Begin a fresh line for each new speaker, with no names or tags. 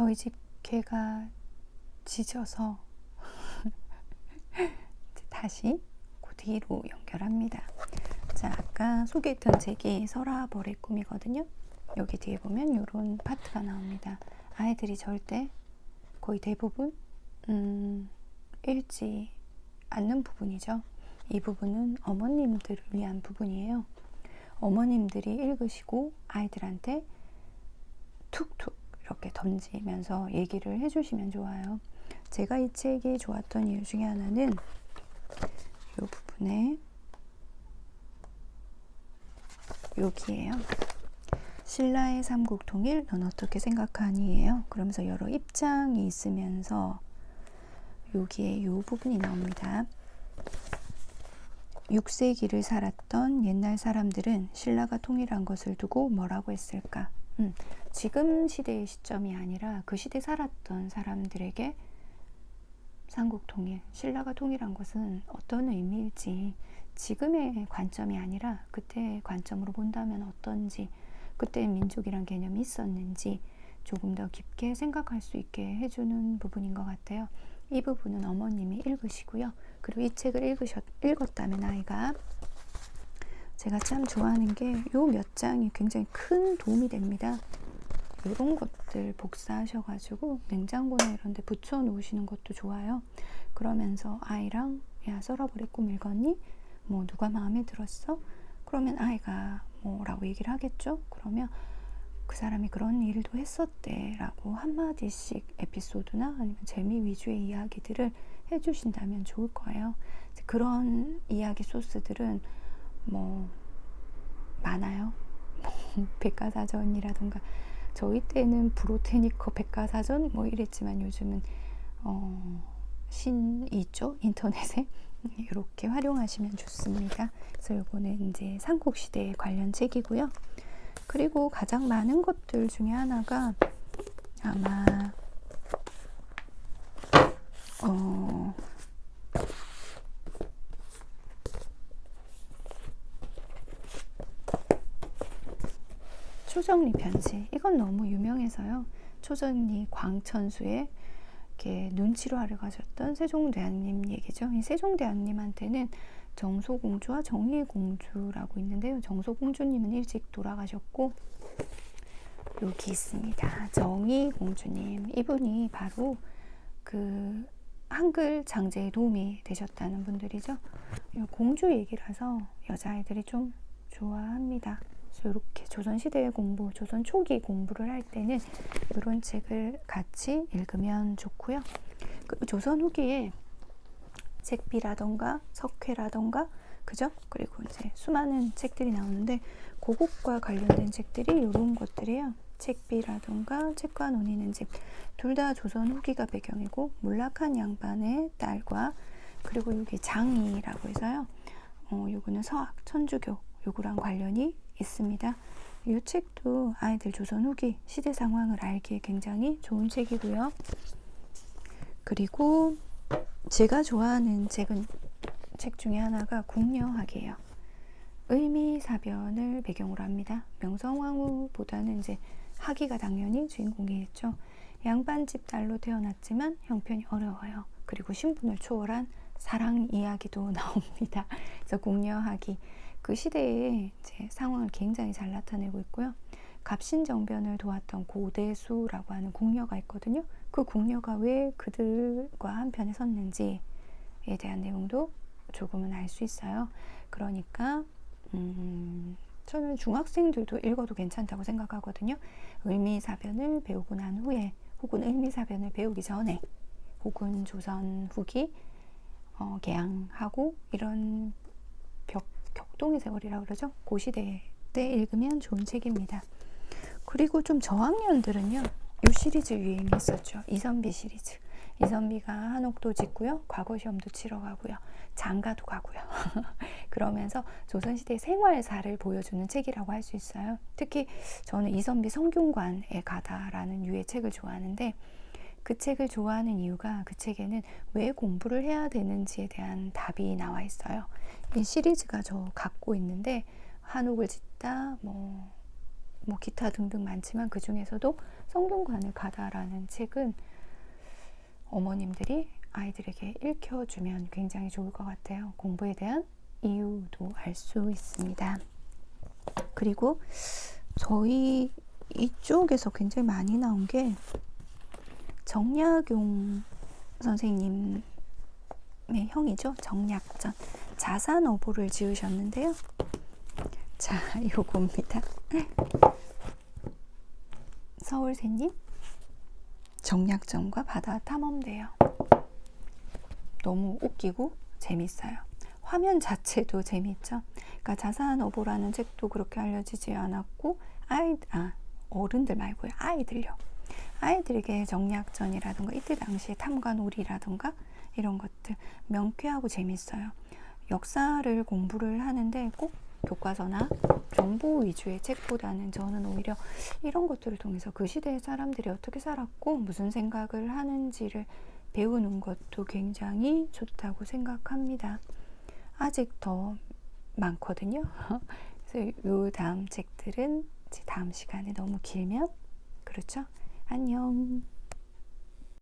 저희 집 개가 짖어서 다시 그 뒤로 연결합니다. 자, 아까 소개했던 책이 서라벌의 꿈이거든요. 여기 뒤에 보면 이런 파트가 나옵니다. 아이들이 절대 거의 대부분 음, 읽지 않는 부분이죠. 이 부분은 어머님들을 위한 부분이에요. 어머님들이 읽으시고 아이들한테 툭툭 이렇게 던지면서 얘기를 해주시면 좋아요. 제가 이 책이 좋았던 이유 중에 하나는 이 부분에 여기에요. 신라의 삼국 통일 넌 어떻게 생각하니예요. 그러면서 여러 입장이 있으면서 여기에 이 부분이 나옵니다. 6세기를 살았던 옛날 사람들은 신라가 통일한 것을 두고 뭐라고 했을까? 음, 지금 시대의 시점이 아니라 그 시대 살았던 사람들에게 삼국 통일, 신라가 통일한 것은 어떤 의미일지 지금의 관점이 아니라 그때의 관점으로 본다면 어떤지 그때 민족이란 개념이 있었는지 조금 더 깊게 생각할 수 있게 해주는 부분인 것 같아요. 이 부분은 어머님이 읽으시고요. 그리고 이 책을 읽으셨, 읽었다면 아이가 제가 참 좋아하는 게 요 몇 장이 굉장히 큰 도움이 됩니다. 이런 것들 복사하셔가지고 냉장고나 이런 데 붙여 놓으시는 것도 좋아요. 그러면서 아이랑 야 썰어버릴 꿈 읽었니? 뭐 누가 마음에 들었어? 그러면 아이가 뭐라고 얘기를 하겠죠? 그러면 그 사람이 그런 일도 했었대 라고 한마디씩 에피소드나 아니면 재미 위주의 이야기들을 해주신다면 좋을 거예요. 그런 이야기 소스들은 뭐 많아요. 백과사전이라던가 저희 때는 브로테니커 백과사전 뭐 이랬지만 요즘은 어, 신이 있죠 인터넷에 이렇게 활용하시면 좋습니다. 그래서 요거는 이제 삼국시대 관련 책이고요. 그리고 가장 많은 것들 중에 하나가 아마 어, 초정리 편지 이건 너무 유명해서요. 초정리 광천수의 이렇게 눈치로 하러 가셨던 세종대왕님 얘기죠. 이 세종대왕님한테는 정소공주와 정희공주라고 있는데요. 정소공주님은 일찍 돌아가셨고 여기 있습니다. 정희공주님 이분이 바로 그 한글 장제에 도움이 되셨다는 분들이죠. 공주 얘기라서 여자아이들이 좀 좋아합니다. 이렇게 조선시대 공부, 조선 초기 공부를 할 때는 이런 책을 같이 읽으면 좋고요. 그 조선 후기에 책비라던가 석회라던가 그죠? 그리고 이제 수많은 책들이 나오는데 고국과 관련된 책들이 이런 것들이에요. 책비라던가 책과 논의는 집. 둘 다 조선 후기가 배경이고 몰락한 양반의 딸과 그리고 여기 장이라고 해서요. 어, 요거는 서학, 천주교 요거랑 관련이 있습니다. 이 책도 아이들 조선 후기 시대 상황을 알기에 굉장히 좋은 책이고요. 그리고 제가 좋아하는 책은 책 중에 하나가 궁녀학이에요. 의미사변을 배경으로 합니다. 명성황후보다는 이제 학위가 당연히 주인공이겠죠. 양반집 딸로 태어났지만 형편이 어려워요. 그리고 신분을 초월한 사랑 이야기도 나옵니다. 그래서 궁녀학이 그 시대의 상황을 굉장히 잘 나타내고 있고요. 갑신정변을 도왔던 고대수라고 하는 궁녀가 있거든요. 그 궁녀가 왜 그들과 한편에 섰는지에 대한 내용도 조금은 알 수 있어요. 그러니까 음, 저는 중학생들도 읽어도 괜찮다고 생각하거든요. 의미사변을 배우고 난 후에 혹은 의미사변을 배우기 전에 혹은 조선 후기 어, 개항하고 이런 벽, 격동의 세월이라 그러죠. 고시대 때 읽으면 좋은 책입니다. 그리고 좀 저학년들은요. 이 시리즈 유행했었죠. 이선비 시리즈. 이선비가 한옥도 짓고요. 과거 시험도 치러 가고요. 장가도 가고요. 그러면서 조선시대 생활사를 보여주는 책이라고 할 수 있어요. 특히 저는 이선비 성균관에 가다라는 유의 책을 좋아하는데 그 책을 좋아하는 이유가 그 책에는 왜 공부를 해야 되는지에 대한 답이 나와 있어요. 이 시리즈가 저 갖고 있는데 한옥을 짓다, 뭐, 뭐 기타 등등 많지만 그 중에서도 성균관을 가다라는 책은 어머님들이 아이들에게 읽혀주면 굉장히 좋을 것 같아요. 공부에 대한 이유도 알 수 있습니다. 그리고 저희 이쪽에서 굉장히 많이 나온 게 정약용 선생님의 형이죠. 정약전. 자산어보를 지으셨는데요. 자, 요겁니다. 서울새님 정약전과 바다 탐험대요. 너무 웃기고 재밌어요. 화면 자체도 재밌죠. 그러니까 자산어보라는 책도 그렇게 알려지지 않았고 아이 아 어른들 말고요 아이들요. 아이들에게 정약전이라든가 이때 당시에 탐관오리라든가 이런 것들 명쾌하고 재밌어요. 역사를 공부를 하는데 꼭 교과서나 정보 위주의 책보다는 저는 오히려 이런 것들을 통해서 그 시대의 사람들이 어떻게 살았고 무슨 생각을 하는지를 배우는 것도 굉장히 좋다고 생각합니다. 아직 더 많거든요. 그래서 요 다음 책들은 다음 시간에 너무 길면 그렇죠? 안녕.